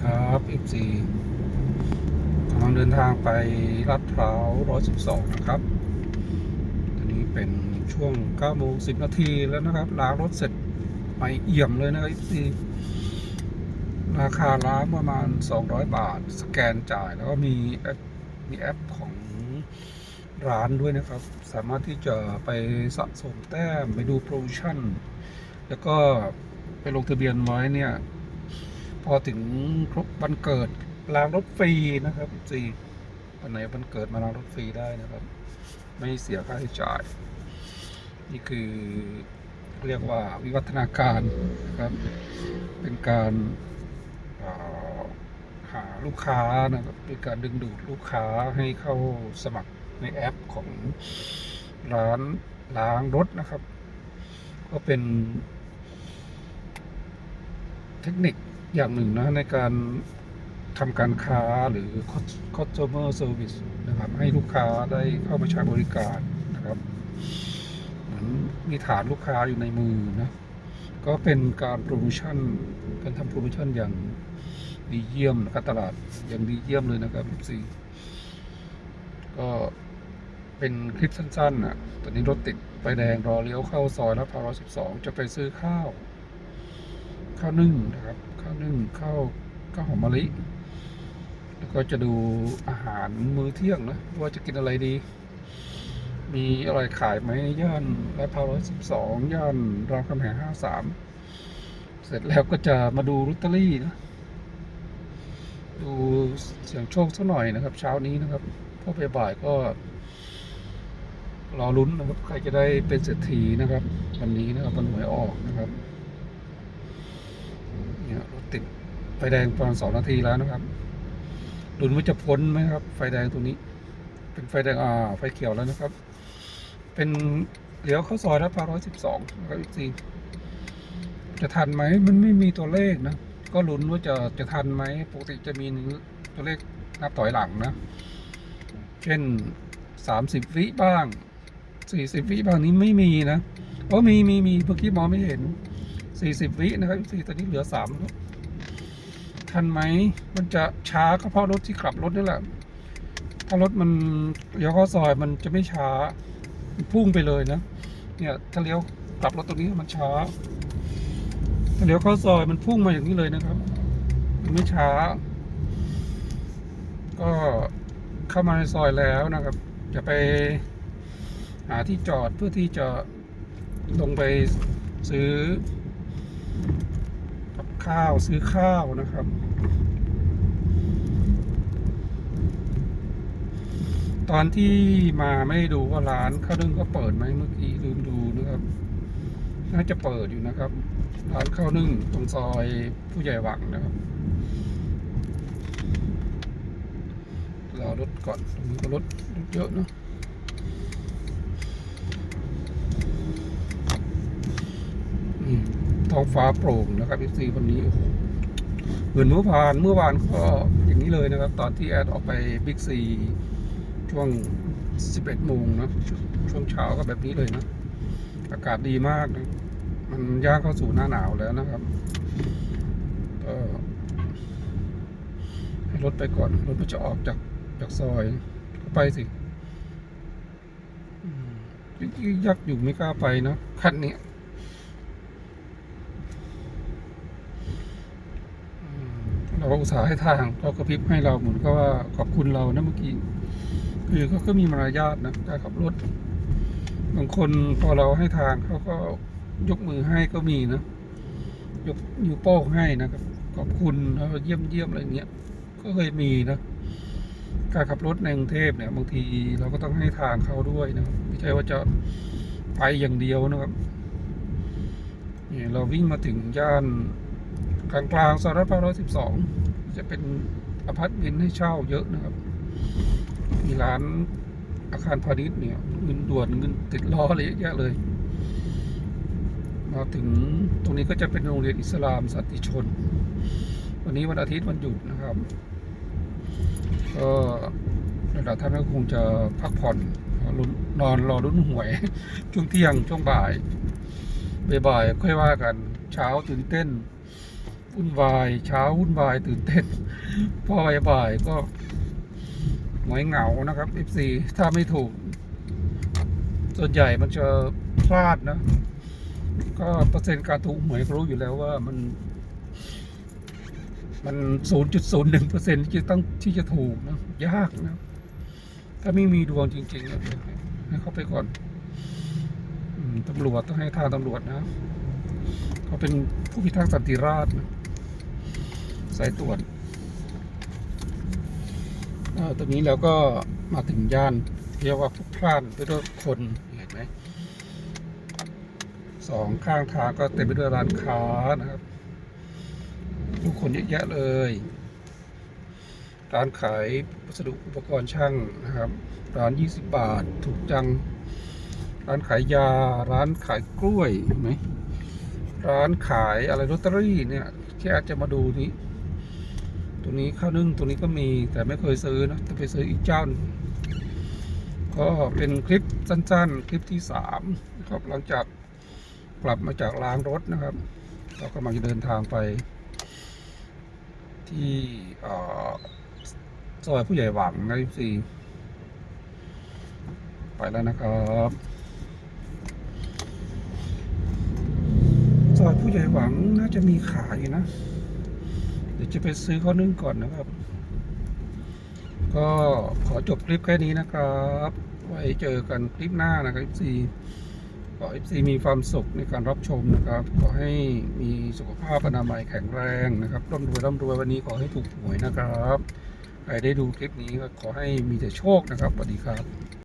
ครับ FC กำลังเดินทางไปลาดพร้าว112 นะครับ ตอนนี้เป็นช่วง9โมง10 นาทีแล้วนะครับ ล้างรถเสร็จไปเอี่ยมเลยนะครับ FC ราคาล้างประมาณ 200 บาท สแกนจ่ายแล้วก็มีแอปมีแอปของร้านด้วยนะครับ สามารถที่จะไปสะสมแต้ม ไปดูโปรโมชั่น แล้วก็ไปลงทะเบียนไว้เนี่ย พอถึงครบวันเกิดล้างรถฟรีนะครับสี่วันไหนวันเกิดมาล้างรถฟรีได้นะครับ ไม่เสียค่าใช้จ่าย นี่คือเรียกว่าวิวัฒนาการนะครับ เป็นการหาลูกค้านะครับเป็นการดึงดูดลูกค้าให้เข้าสมัครในแอปของร้านล้างรถนะครับ ก็เป็นเทคนิค อย่างหนึ่งนะในการทำการค้าหรือ customer service นะครับ ให้ลูกค้าได้เข้ามาใช้บริการนะครับเหมือนมีฐานลูกค้าอยู่ในมือนะก็เป็นการโปรโมชั่นการทำโปรโมชั่นอย่างดีเยี่ยมนะครับตลาดอย่างดีเยี่ยมเลยนะครับพี่ก็เป็นคลิปสั้นๆอะตอนนี้รถติดไฟแดงรอเลี้ยวเข้าซอยลาดพร้าว112จะไปซื้อข้าว ข้าวนึ่งนะครับ ข้าวนึ่งข้าวข้าวหอมมะลิ แล้วก็จะดูอาหารมื้อเที่ยงนะว่าจะกินอะไรดี มีอะไรขายไหมย่านลาดพร้าว112ย่านรามคำแหง53เสร็จแล้วก็จะมาดูลอตเตอรี่นะดูเสียงโชคสักหน่อยนะครับ เช้านี้นะครับพอบ่ายก็รอลุ้นนะครับ ใครจะได้เป็นเศรษฐีนะครับ วันนี้นะครับวันหวยออกนะครับ เนี่ยรถติดไฟแดงประมาณสองนาทีแล้วนะครับลุนว่าจะพ้นไหมครับ ไฟแดงตรงนี้ เป็นไฟแดงอ่าไฟเขียวแล้วนะครับ เป็นเลี้ยวเข้าซอยลาดพร้าวร้อยสิบสองนะครับอีกทีจะทันไหมมันไม่มีตัวเลขนะก็ลุ้นว่าจะจะทันไหมปกติจะมีตัวเลขนับถอยหลังนะ เช่นสามสิบวิบ้างสี่สิบวิบ้างนี้ไม่มีนะโอ้มีมีมีเมื่อกี้มองไม่เห็น สี่สิบวินะครับสี่ตอนนี้เหลือสามทันไหมมันจะช้าก็เพราะรถที่ขับรถนี่แหละ ถ้ารถมันเลี้ยวเข้าซอยมันจะไม่ช้าพุ่งไปเลยนะ เนี่ยถ้าเลี้ยวกลับรถตรงนี้มันช้าถ้าเลี้ยวเข้าซอยมันพุ่งมาอย่างนี้เลยนะครับ มันไม่ช้า ก็เข้ามาในซอยแล้วนะครับจะไปหาที่จอดเพื่อที่จะลงไปซื้อ ข้าวซื้อข้าวนะครับ ตอนที่มาไม่ได้ดูว่าร้านข้าวนึ่งก็เปิดไหมเมื่อกี้ลืมดูนะครับ น่าจะเปิดอยู่นะครับ ร้านข้าวนึ่งตรงซอยผู้ใหญ่หวังนะครับรอรถก่อนตรงนี้ก็รถรถเยอะเนอะอืม ท้องฟ้าโปร่งนะครับพีซีวันนี้เหมือนเมื่อวานเมื่อวานก็อย่างนี้เลยนะครับ ตอนที่แอดออกไปบิ๊กซีช่วง 11โมงนะช่วงเช้าก็แบบนี้เลยนะอากาศดีมากนะมันย่างเข้าสู่หน้าหนาวแล้วนะครับก็ให้รถไปก่อนรถมันจะออกจากจากซอยก็ไปสิยักอยู่ไม่กล้าไปนะคันนี้ เราก็อุตส่าห์ให้ทางเขากระพริบให้เราเหมือนกับว่าขอบคุณเรานะเมื่อกี้คือเขาก็มีมารยาทนะการขับรถบางคนพอเราให้ทางเขาก็ยกมือให้ก็มีนะยกนิ้วโป้งให้นะครับ ขอบคุณแล้วเยี่ยมเยี่ยมอะไรเงี้ยก็เคยมีนะการขับรถในกรุงเทพเนี่ยบางทีเราก็ต้องให้ทางเขาด้วยนะครับไม่ใช่ว่าจะไปอย่างเดียวนะครับเนี่ยเราวิ่งมาถึงย่าน กลางกลางๆซอยลาดพร้าวร้อยสิบสองจะเป็นอพาร์ตเมนต์ให้เช่าเยอะนะครับ มีร้านอาคารพาณิชย์เนี่ยเงินด่วนเงินติดล้ออะไรเยอะแยะเลย มาถึงตรงนี้ก็จะเป็นโรงเรียนอิสลามสันติชน วันนี้วันอาทิตย์วันหยุดนะครับก็ระดับท่านก็คงจะพักผ่อนนอนรอรุ่นหวย ช่วงเที่ยงช่วงบ่ายบ่ายๆค่อยว่ากันเช้าตื่นเต้น วุ่นวาย เช้าวุ่นวายตื่นเต้นพอบ่ายก็หงอยเหงานะครับ FC ถ้าไม่ถูก ส่วนใหญ่มันจะพลาดนะ ก็เปอร์เซ็นต์การถูกหวยรู้อยู่แล้วว่ามัน มันศูนย์จุดศูนย์หนึ่งเปอร์เซ็นที่จะต้องที่จะถูกนะยากนะ ถ้าไม่มีดวงจริงๆนะให้เขาไปก่อนตำรวจต้องให้ทางตำรวจนะ เขาเป็นผู้พิทักษ์สันติราษฎร์นะ สายตรวจเอ่อตรงนี้เราก็มาถึงย่านเรียกว่าพลุกพล่านไปด้วยคนเห็นไหมสองข้างทางก็เต็มไปด้วยร้านค้านะครับผู้คนเยอะแยะเลย ร้านขายวัสดุอุปกรณ์ช่างนะครับ ร้าน 20 บาทถูกจัง ร้านขายยา ร้านขายกล้วยเห็นไหมร้านขายอะไรลอตเตอรี่เนี่ยแค่อาจจะมาดูนี้ ตัวนี้ข้าวนึ่งตัวนี้ก็มีแต่ไม่เคยซื้อนะแต่ไปซื้ออีกเจ้านก็เป็นคลิปสั้นๆ คลิปที่สามนะครับหลังจากกลับมาจากล้างรถนะครับเรากำลังจะเดินทางไป ที่เอ่อซอยผู้ใหญ่หวังนะทีไปแล้วนะครับซอยผู้ใหญ่หวังน่าจะมีขายนะ เดี๋ยวจะไปซื้อข้าวนึ่งก่อนนะครับ ก็ขอจบคลิปแค่นี้นะครับ ไว้เจอกันคลิปหน้านะครับ FC ขอ FC มีความสุขในการรับชมนะครับ ขอให้มีสุขภาพอนามัยแข็งแรงนะครับร่ำรวยร่ำรวยวันนี้ขอให้ถูกหวยนะครับ ใครได้ดูคลิปนี้ก็ขอให้มีแต่โชคนะครับสวัสดีครับ